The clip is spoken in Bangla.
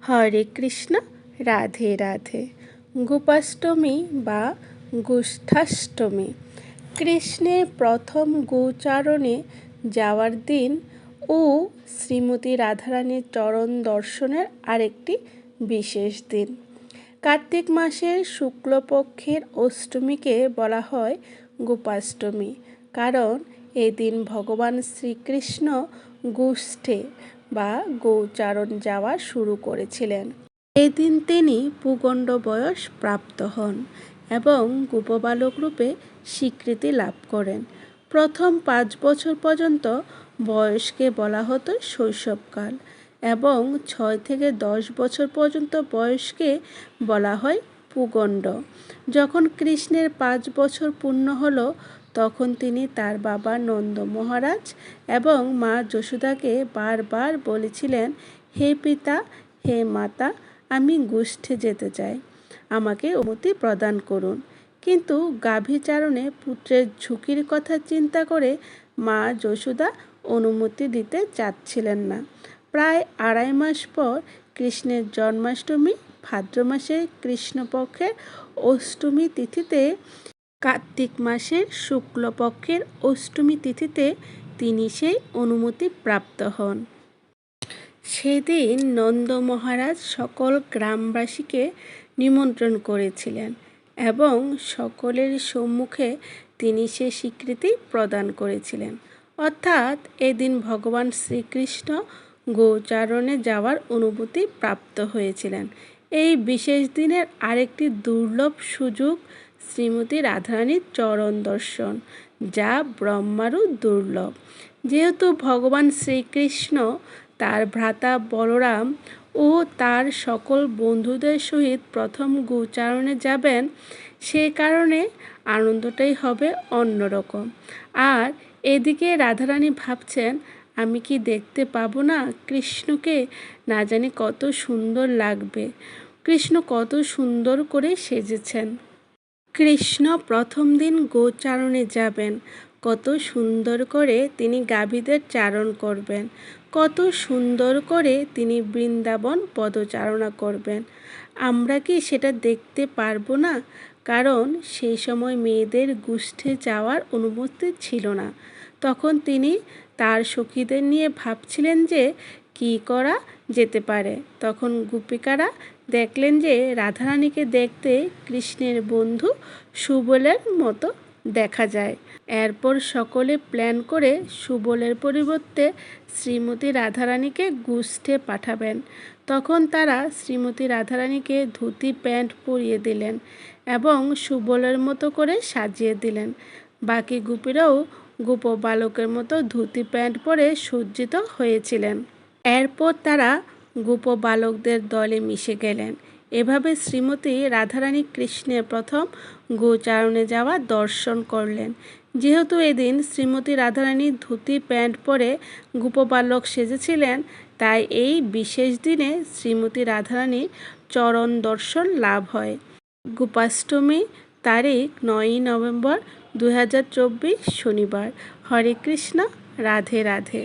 হরে কৃষ্ণ, রাধে রাধে। গোপাষ্টমী বা গোষ্ঠাষ্টমী। কৃষ্ণের প্রথম গোচারণে যাওয়ার দিন ও শ্রীমতী রাধারানীর চরণ দর্শনের আরেকটি বিশেষ দিন। কার্তিক মাসের শুক্লপক্ষের অষ্টমীকে বলা হয় গোপাষ্টমী। কারণ এদিন ভগবান শ্রীকৃষ্ণ গোষ্ঠে বা গৌচারণ যাওয়া শুরু করেছিলেন। এদিন তিনি পুগণ্ড বয়স প্রাপ্ত হন এবং গোপবালক রূপে স্বীকৃতি লাভ করেন। প্রথম পাঁচ বছর পর্যন্ত বয়সকে বলা হতো শৈশবকাল এবং ছয় থেকে দশ বছর পর্যন্ত বয়সকে বলা হয় পুগণ্ড যখন কৃষ্ণের পাঁচ বছর পূর্ণ হলো তখন তিনি তার বাবা নন্দ মহারাজ এবং মা যশোদাকে বারবার বলেছিলেন, হে পিতা, হে মাতা, আমি গোষ্ঠে যেতে চাই। আমাকে অনুমতি প্রদান করুন। কিন্তু গাভীচারণে পুত্রের ঝুঁকির কথা চিন্তা করে মা যশোদা অনুমতি দিতে চাচ্ছিলেন না। প্রায় আড়াই মাস পর কৃষ্ণের জন্মাষ্টমী ভাদ্র মাসের কৃষ্ণপক্ষের অষ্টমী তিথিতে কার্তিক মাসের শুক্লপক্ষের অষ্টমী তিথিতে তিনি সেই অনুমতি প্রাপ্ত হন। সেদিন নন্দ মহারাজ সকল গ্রামবাসীকে নিমন্ত্রণ করেছিলেন এবং সকলের সম্মুখে তিনি সে স্বীকৃতি প্রদান করেছিলেন। অর্থাৎ এদিন ভগবান শ্রীকৃষ্ণ গোচারণে যাওয়ার অনুভূতি প্রাপ্ত হয়েছিলেন। এই বিশেষ দিনের আরেকটি দুর্লভ সুযোগ শ্রীমতী রাধারানীর চরণ দর্শন, যা ব্রহ্মারও দুর্লভ। যেহেতু ভগবান শ্রীকৃষ্ণ, তার ভ্রাতা বলরাম ও তার সকল বন্ধুদের সহিত প্রথম গোচারণে যাবেন, সে কারণে আনন্দটাই হবে অন্যরকম। আর এদিকে রাধারানী ভাবছেন, আমি কি দেখতে পাবো না? কৃষ্ণকে না জানি কত সুন্দর লাগবে। কৃষ্ণ কত সুন্দর করে সেজেছেন। কৃষ্ণ প্রথম দিন গোচারণে যাবেন। কত সুন্দর করে তিনি গাভীদের চারণ করবেন। কত সুন্দর করে তিনি বৃন্দাবন পদচারণা করবেন। আমরা কি সেটা দেখতে পারব না? কারণ সেই সময় মেয়েদের গুষ্ঠে যাওয়ার অনুমতি ছিল না। তখন তিনি তার সখীদের নিয়ে ভাবছিলেন যে, কি করা যেতে পারে। তখন গোপিকারা দেখলেন যে রাধারানীকে দেখতে কৃষ্ণের বন্ধু সুবলের মতো দেখা যায়। এরপর সকলে প্ল্যান করে সুবলের পরিবর্তে শ্রীমতী রাধারানীকে গুষ্ঠে পাঠাবেন। তখন তারা শ্রীমতী রাধারানীকে ধুতি, প্যান্ট পরিয়ে দিলেন এবং সুবলের মতো করে সাজিয়ে দিলেন। বাকি গুপিরাও গোপ বালকের মতো ধুতি, প্যান্ট পরে সজ্জিত হয়েছিলেন। এরপর তারা গোপ বালকদের দলে মিশে গেলেন। এভাবে শ্রীমতী রাধারানী কৃষ্ণের প্রথম গোচারণে যাওয়া দর্শন করলেন। যেহেতু এদিন শ্রীমতী রাধারানী ধুতি, প্যান্ট পরে গোপবালক সেজেছিলেন, তাই এই বিশেষ দিনে শ্রীমতী রাধারানীর চরণ দর্শন লাভ হয়। গোপাষ্টমী তারিখ নয়ই নভেম্বর দু হাজার চব্বিশ শনিবার। হরে কৃষ্ণ, রাধে রাধে।